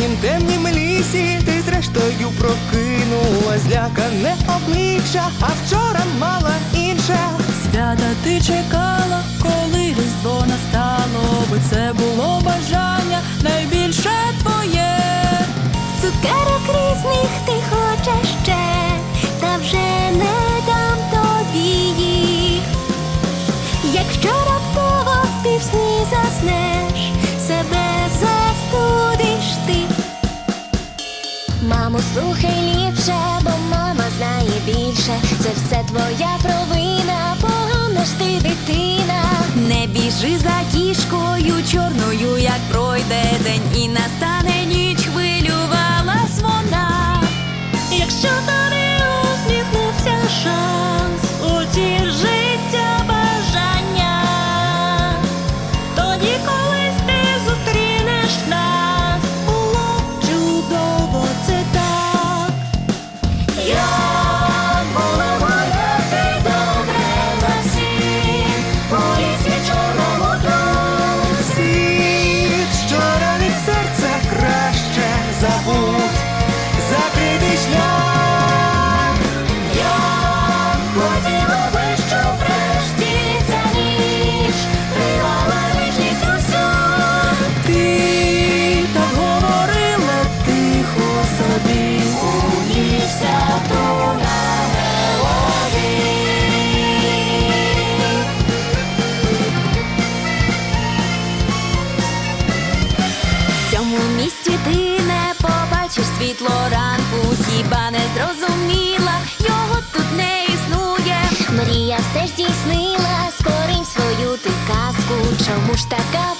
темнім, темнім лісі, ти зрештою прокинулась, злякане обличчя, а вчора мала інше. Свята ти чекала, коли різдво настало, бо це було бажання найбільше твоє. Цукерок різних ти хочеш ще, та вже не дам тобі їх. Якщо раптово в півсні заснеш, слухай ліпше, бо мама знає більше. Це все твоя провина, погана ж ти дитина. Не біжи за кішкою чорною, як пройде день і настане зрозуміла, його тут не існує. Мрія все здійснила, скорінь свою ти казку. Чому ж така